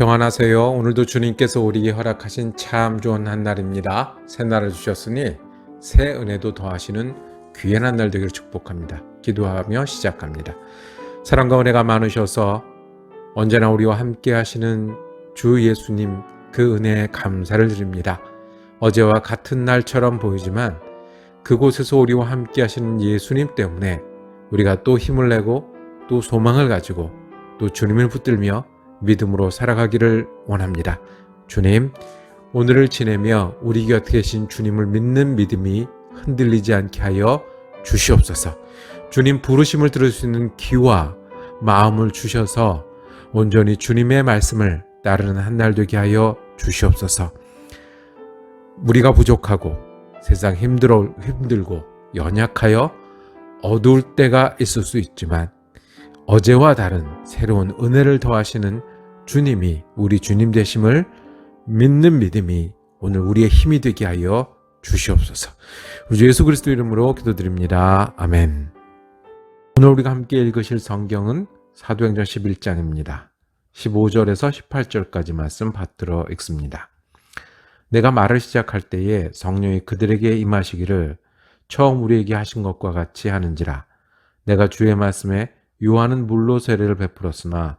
평안하세요. 오늘도 주님께서 우리에게 허락하신 참 좋은 한 날입니다. 새 날을 주셨으니 새 은혜도 더하시는 귀한 한 날 되기를 축복합니다. 기도하며 시작합니다. 사랑과 은혜가 많으셔서 언제나 우리와 함께 하시는 주 예수님 그 은혜에 감사를 드립니다. 어제와 같은 날처럼 보이지만 그곳에서 우리와 함께 하시는 예수님 때문에 우리가 또 힘을 내고 또 소망을 가지고 또 주님을 붙들며 믿음으로 살아가기를 원합니다. 주님, 오늘을 지내며 우리 곁에 계신 주님을 믿는 믿음이 흔들리지 않게 하여 주시옵소서. 주님 부르심을 들을 수 있는 귀와 마음을 주셔서 온전히 주님의 말씀을 따르는 한 날 되게 하여 주시옵소서. 우리가 부족하고 세상 힘들어 힘들고 연약하여 어두울 때가 있을 수 있지만 어제와 다른 새로운 은혜를 더하시는 주님이 우리 주님 되심을 믿는 믿음이 오늘 우리의 힘이 되게 하여 주시옵소서. 우리 예수 그리스도 이름으로 기도드립니다. 아멘. 오늘 우리가 함께 읽으실 성경은 사도행전 11장입니다. 15절에서 18절까지 말씀 받들어 읽습니다. 내가 말을 시작할 때에 성령이 그들에게 임하시기를 처음 우리에게 하신 것과 같이 하는지라 내가 주의 말씀에 요한은 물로 세례를 베풀었으나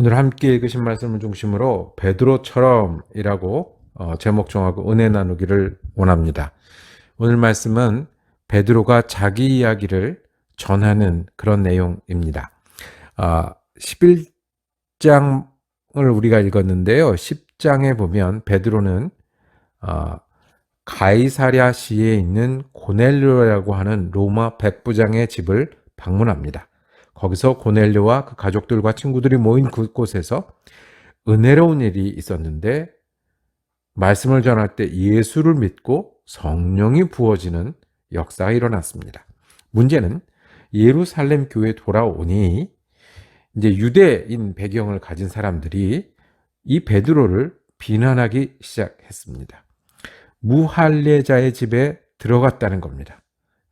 오늘 함께 읽으신 말씀을 중심으로 베드로처럼이라고 어, 제목 정하고 은혜 나누기를 원합니다. 오늘 말씀은 베드로가 자기 이야기를 전하는 그런 내용입니다. 아, 11장을 우리가 읽었는데요. 10장에 보면 베드로는 아, 가이사랴시에 있는 고넬료라고 하는 로마 백부장의 집을 방문합니다. 거기서 고넬료와 그 가족들과 친구들이 모인 그곳에서 은혜로운 일이 있었는데 말씀을 전할 때 예수를 믿고 성령이 부어지는 역사가 일어났습니다. 문제는 예루살렘 교회 돌아오니 이제 유대인 배경을 가진 사람들이 이 베드로를 비난하기 시작했습니다. 무할례자의 집에 들어갔다는 겁니다.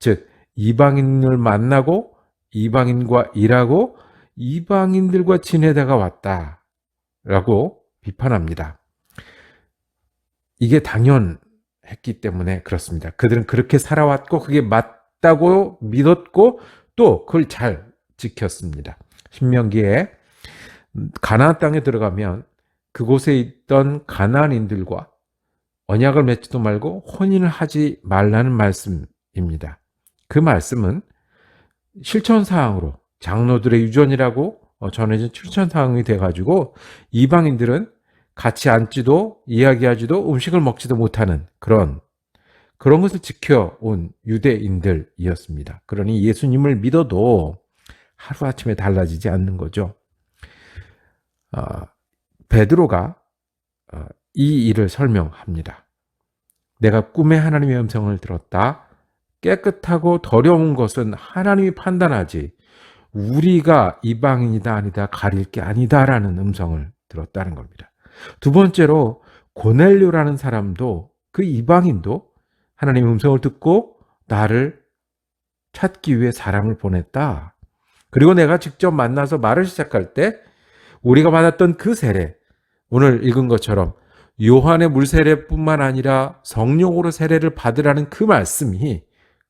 즉 이방인을 만나고 이방인과 일하고 이방인들과 지내다가 왔다라고 비판합니다. 이게 당연했기 때문에 그렇습니다. 그들은 그렇게 살아왔고 그게 맞다고 믿었고 또 그걸 잘 지켰습니다. 신명기에 가나안 땅에 들어가면 그곳에 있던 가나안인들과 언약을 맺지도 말고 혼인을 하지 말라는 말씀입니다. 그 말씀은 실천 사항으로 장로들의 유전이라고 어, 전해진 실천 사항이 돼가지고 이방인들은 같이 앉지도 이야기하지도 음식을 먹지도 못하는 그런 그런 것을 지켜온 유대인들이었습니다. 그러니 예수님을 믿어도 하루아침에 달라지지 않는 거죠. 어, 베드로가 어, 이 일을 설명합니다. 내가 꿈에 하나님의 음성을 들었다. 깨끗하고 더러운 것은 하나님이 판단하지 우리가 이방인이다 아니다 가릴 게 아니다라는 음성을 들었다는 겁니다. 두 번째로 고넬료라는 사람도 그 이방인도 하나님의 음성을 듣고 나를 찾기 위해 사람을 보냈다. 그리고 내가 직접 만나서 말을 시작할 때 우리가 받았던 그 세례, 오늘 읽은 것처럼 요한의 물 세례뿐만 아니라 성령으로 세례를 받으라는 그 말씀이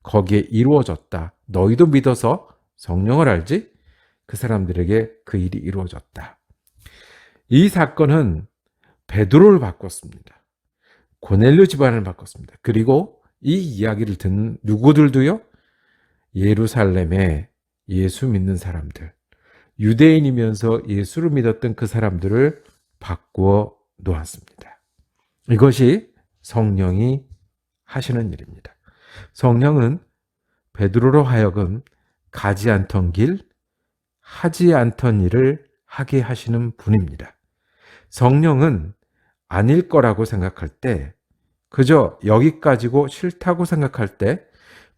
거기에 이루어졌다. 너희도 믿어서 성령을 알지? 그 사람들에게 그 일이 이루어졌다. 이 사건은 베드로를 바꿨습니다. 고넬료 집안을 바꿨습니다. 그리고 이 이야기를 듣는 누구들도요? 예루살렘에 예수 믿는 사람들, 유대인이면서 예수를 믿었던 그 사람들을 바꾸어 놓았습니다. 이것이 성령이 하시는 일입니다. 성령은 베드로로 하여금 가지 않던 길, 하지 않던 일을 하게 하시는 분입니다. 성령은 아닐 거라고 생각할 때 그저 여기까지고 싫다고 생각할 때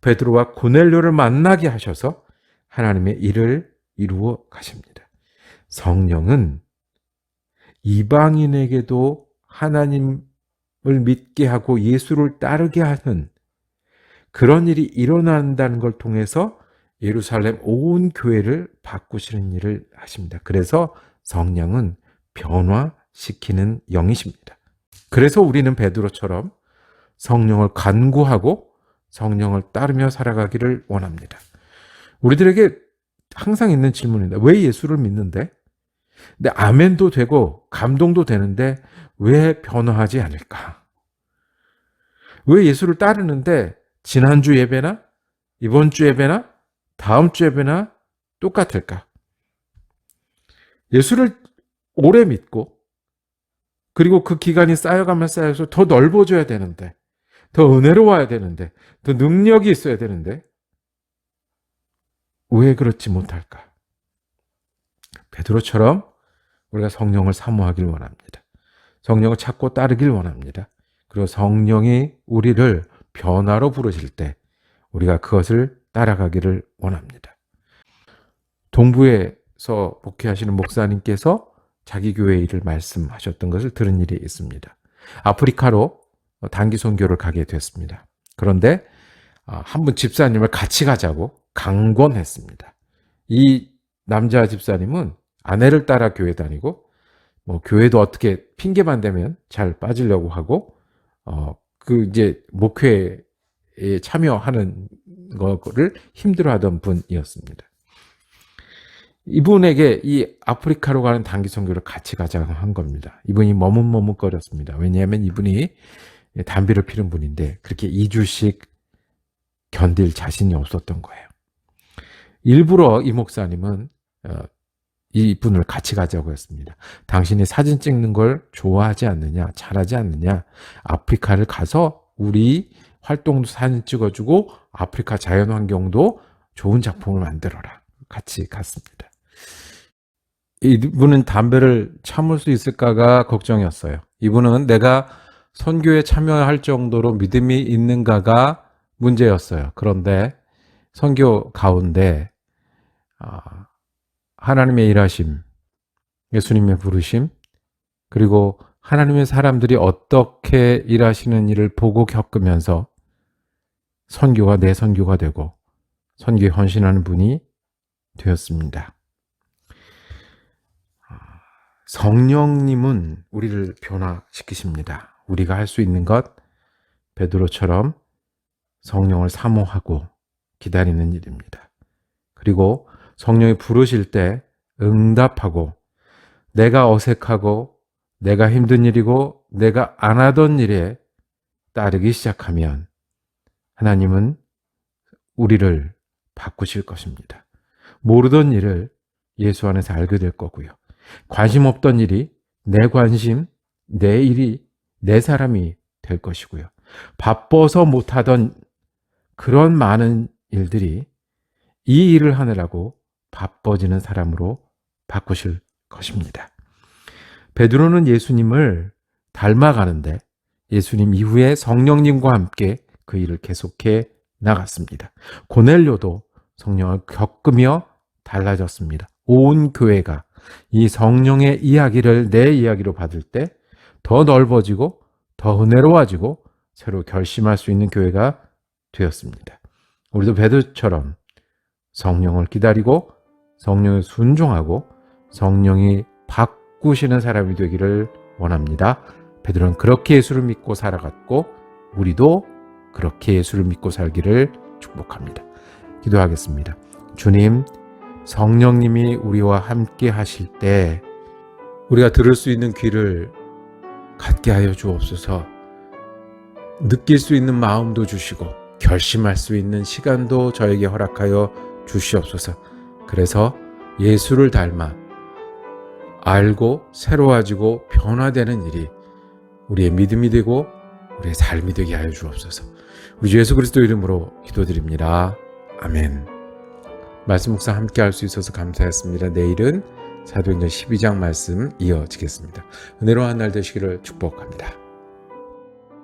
베드로와 고넬료를 만나게 하셔서 하나님의 일을 이루어 가십니다. 성령은 이방인에게도 하나님을 믿게 하고 예수를 따르게 하는 그런 일이 일어난다는 걸 통해서 예루살렘 온 교회를 바꾸시는 일을 하십니다. 그래서 성령은 변화시키는 영이십니다. 그래서 우리는 베드로처럼 성령을 간구하고 성령을 따르며 살아가기를 원합니다. 우리들에게 항상 있는 질문입니다. 왜 예수를 믿는데? 근데 아멘도 되고 감동도 되는데 왜 변화하지 않을까? 왜 예수를 따르는데 지난주 예배나 이번 주 예배나 다음 주 예배나 똑같을까? 예수를 오래 믿고 그리고 그 기간이 쌓여가면 쌓여서 더 넓어져야 되는데 더 은혜로워야 되는데 더 능력이 있어야 되는데 왜 그렇지 못할까? 베드로처럼 우리가 성령을 사모하길 원합니다. 성령을 찾고 따르길 원합니다. 그리고 성령이 우리를 변화로 부르실 때 우리가 그것을 따라가기를 원합니다. 동부에서 목회하시는 목사님께서 자기 교회 일을 말씀하셨던 것을 들은 일이 있습니다. 아프리카로 단기 선교를 가게 됐습니다. 그런데 아, 한분 집사님을 같이 가자고 강권했습니다. 이 남자 집사님은 아내를 따라 교회 다니고 뭐 교회도 어떻게 핑계만 대면 잘 빠지려고 하고 어 그 이제 목회에 참여하는 거를 힘들어하던 분이었습니다. 이분에게 이 아프리카로 가는 단기 선교를 같이 가자고 한 겁니다. 이분이 머뭇머뭇거렸습니다. 왜냐하면 이분이 담배를 피는 분인데 그렇게 2주씩 견딜 자신이 없었던 거예요. 일부러 이 목사님은 어, 이 분을 같이 가자고 했습니다. 당신이 사진 찍는 걸 좋아하지 않느냐, 잘하지 않느냐, 아프리카를 가서 우리 활동도 사진 찍어주고 아프리카 자연 환경도 좋은 작품을 만들어라. 같이 갔습니다. 이분은 담배를 참을 수 있을까가 걱정이었어요. 이분은 내가 선교에 참여할 정도로 믿음이 있는가가 문제였어요. 그런데 선교 가운데 아, 하나님의 일하심, 예수님의 부르심, 그리고 하나님의 사람들이 어떻게 일하시는 일을 보고 겪으면서 선교가 내 선교가 되고 선교에 헌신하는 분이 되었습니다. 성령님은 우리를 변화시키십니다. 우리가 할 수 있는 것 베드로처럼 성령을 사모하고 기다리는 일입니다. 그리고 성령이 부르실 때 응답하고 내가 어색하고 내가 힘든 일이고 내가 안 하던 일에 따르기 시작하면 하나님은 우리를 바꾸실 것입니다. 모르던 일을 예수 안에서 알게 될 거고요. 관심 없던 일이 내 관심, 내 일이 내 사람이 될 것이고요. 바빠서 못하던 그런 많은 일들이 이 일을 하느라고 바빠지는 사람으로 바꾸실 것입니다. 베드로는 예수님을 닮아가는데 예수님 이후에 성령님과 함께 그 일을 계속해 나갔습니다. 고넬료도 성령을 겪으며 달라졌습니다. 온 교회가 이 성령의 이야기를 내 이야기로 받을 때 더 넓어지고 더 은혜로워지고 새로 결심할 수 있는 교회가 되었습니다. 우리도 베드처럼 성령을 기다리고 성령에 순종하고 성령이 바꾸시는 사람이 되기를 원합니다. 베드로는 그렇게 예수를 믿고 살아갔고 우리도 그렇게 예수를 믿고 살기를 축복합니다. 기도하겠습니다. 주님, 성령님이 우리와 함께 하실 때 우리가 들을 수 있는 귀를 갖게 하여 주옵소서. 느낄 수 있는 마음도 주시고 결심할 수 있는 시간도 저에게 허락하여 주시옵소서. 그래서 예수를 닮아 알고 새로워지고 변화되는 일이 우리의 믿음이 되고 우리의 삶이 되게 하여 주옵소서. 우리 주 예수 그리스도 이름으로 기도드립니다. 아멘. 말씀 묵상 함께 할 수 있어서 감사했습니다. 내일은 사도행전 12장 말씀 이어지겠습니다. 은혜로운 한날 되시기를 축복합니다.